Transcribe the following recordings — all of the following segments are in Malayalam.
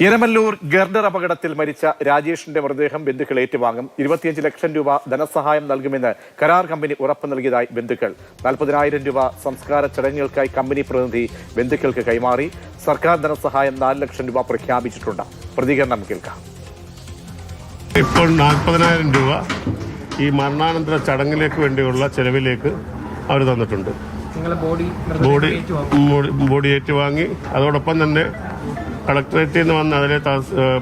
ഇരമല്ലൂർ ഗർഡർ അപകടത്തിൽ മരിച്ച രാജേഷിന്റെ മൃതദേഹം ബന്ധുക്കൾ ഏറ്റുവാങ്ങും. ഇരുപത്തിയഞ്ച് ലക്ഷം രൂപ ധനസഹായം നൽകുമെന്ന് കരാർ കമ്പനി ഉറപ്പ് നൽകിയതായി ബന്ധുക്കൾ. നാൽപ്പതിനായിരം രൂപ സംസ്കാര ചടങ്ങുകൾക്കായി കമ്പനി പ്രതിനിധി ബന്ധുക്കൾക്ക് കൈമാറി സർക്കാർ ധനസഹായം നാല് ലക്ഷം രൂപ പ്രഖ്യാപിച്ചിട്ടുണ്ട്. പ്രതികരണം കേൾക്കാം. ഇപ്പോൾ നാൽപ്പതിനായിരം രൂപ ഈ മരണാനന്തര ചടങ്ങിലേക്ക് വേണ്ടിയുള്ള ചെലവിലേക്ക് അവർ തന്നിട്ടുണ്ട്. ബോഡി- ബോഡി ഏറ്റുവാങ്ങി. അതോടൊപ്പം തന്നെ കളക്ടറേറ്റിൽ നിന്ന് വന്ന് അതിലെ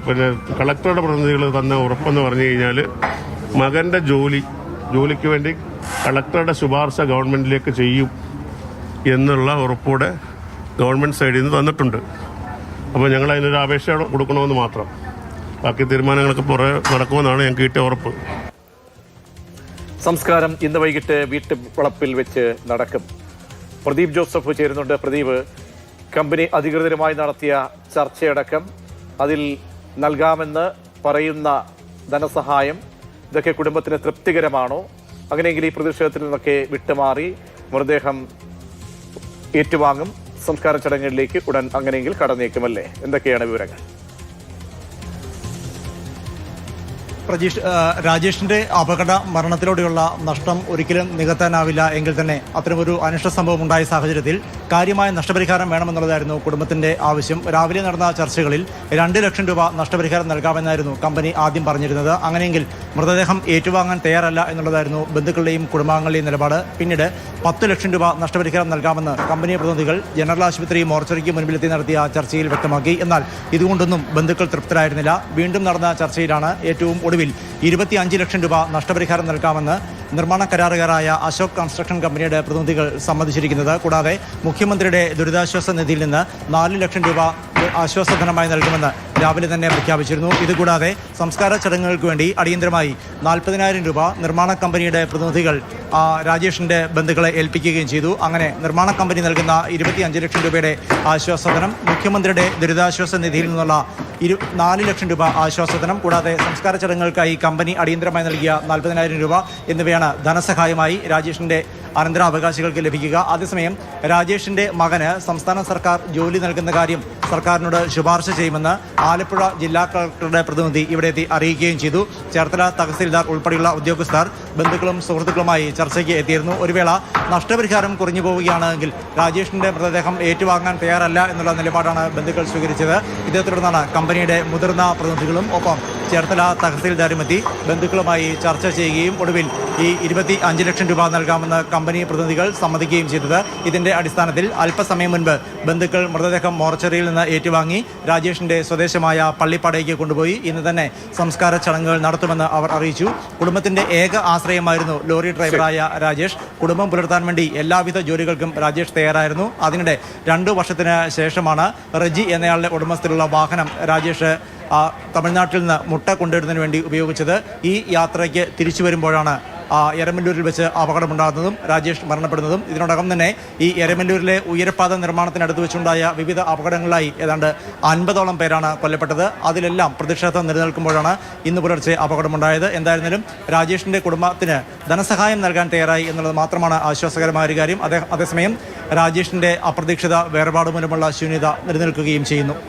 പിന്നെ കളക്ടറുടെ പ്രതിനിധികൾ തന്ന ഉറപ്പെന്ന് പറഞ്ഞു കഴിഞ്ഞാൽ മകന്റെ ജോലി ജോലിക്ക് വേണ്ടി കളക്ടറുടെ ശുപാർശ ഗവൺമെന്റിലേക്ക് ചെയ്യും എന്നുള്ള ഉറപ്പോടെ ഗവൺമെന്റ് സൈഡിൽ നിന്ന് തന്നിട്ടുണ്ട്. അപ്പോൾ ഞങ്ങൾ അതിനൊരു അപേക്ഷ കൊടുക്കണമെന്ന് മാത്രം. ബാക്കി തീരുമാനങ്ങളൊക്കെ പുറകെ നടക്കുമെന്നാണ് ഞങ്ങൾക്ക് കിട്ടിയ ഉറപ്പ്. സംസ്കാരം ഇന്ന് വൈകിട്ട് വീട്ടുവളപ്പിൽ വെച്ച് നടക്കും. പ്രദീപ് ജോസഫ് ചേരുന്നുണ്ട്. പ്രദീപ് കമ്പനി അധികൃതരുമായി നടത്തിയ ചർച്ചയടക്കം അതിൽ നൽകാമെന്ന് പറയുന്ന ധനസഹായം ഇതൊക്കെ കുടുംബത്തിന് തൃപ്തികരമാണോ? അങ്ങനെയെങ്കിൽ ഈ പ്രതിഷേധത്തിൽ നിന്നൊക്കെ വിട്ടുമാറി മൃതദേഹം ഏറ്റുവാങ്ങും. സംസ്കാര ചടങ്ങുകളിലേക്ക് ഉടൻ അങ്ങനെയെങ്കിൽ കടന്നേക്കുമല്ലേ? എന്തൊക്കെയാണ് വിവരങ്ങൾ? പ്രജീഷ് രാജേഷിന്റെ അപകട മരണത്തിലൂടെയുള്ള നഷ്ടം ഒരിക്കലും നികത്താനാവില്ല. എങ്കിൽ തന്നെ അത്തരമൊരു അനിഷ്ട സംഭവം ഉണ്ടായ സാഹചര്യത്തിൽ കാര്യമായ നഷ്ടപരിഹാരം വേണമെന്നുള്ളതായിരുന്നു കുടുംബത്തിന്റെ ആവശ്യം. രാവിലെ നടന്ന ചർച്ചകളിൽ രണ്ട് ലക്ഷം രൂപ നഷ്ടപരിഹാരം നൽകാമെന്നായിരുന്നു കമ്പനി ആദ്യം പറഞ്ഞിരുന്നത്. അങ്ങനെയെങ്കിൽ മൃതദേഹം ഏറ്റുവാങ്ങാൻ തയ്യാറല്ല എന്നുള്ളതായിരുന്നു ബന്ധുക്കളുടെയും കുടുംബാംഗങ്ങളുടെയും നിലപാട്. പിന്നീട് പത്ത് ലക്ഷം രൂപ നഷ്ടപരിഹാരം നൽകാമെന്ന് കമ്പനി പ്രതിനിധികൾ ജനറൽ ആശുപത്രി മോർച്ചറിക്ക് മുൻപിലെത്തി നടത്തിയ ചർച്ചയിൽ വ്യക്തമാക്കി. എന്നാൽ ഇതുകൊണ്ടൊന്നും ബന്ധുക്കൾ തൃപ്തരായിരുന്നില്ല. വീണ്ടും നടന്ന ചർച്ചയിലാണ് ഏറ്റവും ഒടുവിൽ ഇരുപത്തിയഞ്ച് ലക്ഷം രൂപ നഷ്ടപരിഹാരം നൽകാമെന്ന് നിർമ്മാണ കരാറുകാരായ അശോക് കൺസ്ട്രക്ഷൻ കമ്പനിയുടെ പ്രതിനിധികൾ സമ്മതിച്ചിരിക്കുന്നത്. കൂടാതെ മുഖ്യമന്ത്രിയുടെ ദുരിതാശ്വാസ നിധിയിൽ നിന്ന് നാല് ലക്ഷം രൂപ ആശ്വാസധനമായി നൽകുമെന്ന് രാവിലെ തന്നെ പ്രഖ്യാപിച്ചിരുന്നു. ഇതുകൂടാതെ സംസ്കാര ചടങ്ങുകൾക്ക് വേണ്ടി അടിയന്തരമായി നാൽപ്പതിനായിരം രൂപ നിർമ്മാണ കമ്പനിയുടെ പ്രതിനിധികൾ രാജേഷിന്റെ ബന്ധുക്കളെ ഏൽപ്പിക്കുകയും ചെയ്തു. അങ്ങനെ നിർമ്മാണ കമ്പനി നൽകുന്ന ഇരുപത്തിയഞ്ച് ലക്ഷം രൂപയുടെ ആശ്വാസധനം മുഖ്യമന്ത്രിയുടെ ദുരിതാശ്വാസ നിധിയിൽ നിന്നുള്ള ഇരു നാല് ലക്ഷം രൂപ ആശ്വാസധനം. കൂടാതെ സംസ്കാര ചടങ്ങുകൾക്കായി കമ്പനി അടിയന്തരമായി നൽകിയ നാൽപ്പതിനായിരം രൂപ എന്നിവയാണ് ധനസഹായമായി രാജേഷിന്റെ അനന്തരാവകാശികൾക്ക് ലഭിക്കുക. അതേസമയം രാജേഷിന്റെ മകന് സംസ്ഥാന സർക്കാർ ജോലി നൽകുന്ന കാര്യം സർക്കാരിനോട് ശുപാർശ ചെയ്യുമെന്ന് ആലപ്പുഴ ജില്ലാ കളക്ടറുടെ പ്രതിനിധി ഇവിടെ എത്തി അറിയിക്കുകയും ചെയ്തു. ചേർത്തല തഹസിൽദാർ ഉൾപ്പെടെയുള്ള ഉദ്യോഗസ്ഥർ ബന്ധുക്കളും സുഹൃത്തുക്കളുമായി ചർച്ചയ്ക്ക് എത്തിയിരുന്നു. ഒരു വേള നഷ്ടപരിഹാരം കുറഞ്ഞു പോവുകയാണെങ്കിൽ രാജേഷിന്റെ മൃതദേഹം ഏറ്റുവാങ്ങാൻ തയ്യാറല്ല എന്നുള്ള നിലപാടാണ് ബന്ധുക്കൾ സ്വീകരിച്ചത്. ഇതേ തുടർന്നാണ് കമ്പനിയുടെ മുതിർന്ന പ്രതിനിധികളും ഒപ്പം ചേർത്തല തഹസിൽദാരും എത്തി. ബന്ധുക്കളുമായി ചർച്ച ചെയ്യുകയും ഒടുവിൽ ഈ ഇരുപത്തി അഞ്ച് ലക്ഷം രൂപ നൽകാമെന്ന് കമ്പനി പ്രതിനിധികൾ സമ്മതിക്കുകയും ചെയ്തത്. ഇതിന്റെ അടിസ്ഥാനത്തിൽ അല്പസമയം മുൻപ് ബന്ധുക്കൾ മൃതദേഹം മോർച്ചറിയിൽ നിന്ന് ഏറ്റുവാങ്ങി രാജേഷിന്റെ സ്വദേശമായ പള്ളിപ്പാടയ്ക്ക് കൊണ്ടുപോയി. ഇന്ന് തന്നെ സംസ്കാര ചടങ്ങുകൾ നടത്തുമെന്ന് അവർ അറിയിച്ചു. കുടുംബത്തിന്റെ ഏക ആശ്രയമായിരുന്നു ലോറി ഡ്രൈവറായ രാജേഷ്. കുടുംബം പുലർത്താൻ വേണ്ടി എല്ലാവിധ ജോലികൾക്കും രാജേഷ് തയ്യാറായിരുന്നു. അതിനിടെ രണ്ടു വർഷത്തിന് ശേഷമാണ് റജി എന്നയാളുടെ ഉടമസ്ഥയിലുള്ള വാഹനം രാജേഷ് തമിഴ്നാട്ടിൽ നിന്ന് മുട്ട കൊണ്ടുവരുന്നതിന് വേണ്ടി ഉപയോഗിച്ചത് ഈ യാത്രയ്ക്ക് തിരിച്ചു വരുമ്പോഴാണ് ആ, എരമല്ലൂരിൽ വെച്ച് അപകടമുണ്ടാകുന്നതും രാജേഷ് മരണപ്പെടുന്നതും. ഇതിനോടകം തന്നെ ഈ എരമല്ലൂരിലെ ഉയരപ്പാത നിർമ്മാണത്തിനടുത്ത് വെച്ചുണ്ടായ വിവിധ അപകടങ്ങളായി ഏതാണ്ട് അൻപതോളം പേരാണ് കൊല്ലപ്പെട്ടത്. അതിലെല്ലാം പ്രതിഷേധം നിലനിൽക്കുമ്പോഴാണ് ഇന്ന് പുലർച്ചെ അപകടമുണ്ടായത്. എന്തായിരുന്നാലും രാജേഷിന്റെ കുടുംബത്തിന് ധനസഹായം നൽകാൻ തയ്യാറായി എന്നുള്ളത് മാത്രമാണ് ആശ്വാസകരമായ ഒരു കാര്യം. അതേ അതേസമയം രാജേഷിന്റെ അപ്രതീക്ഷിത വേർപാട് മൂലമുള്ള ശൂന്യത നിലനിൽക്കുകയും ചെയ്യുന്നു.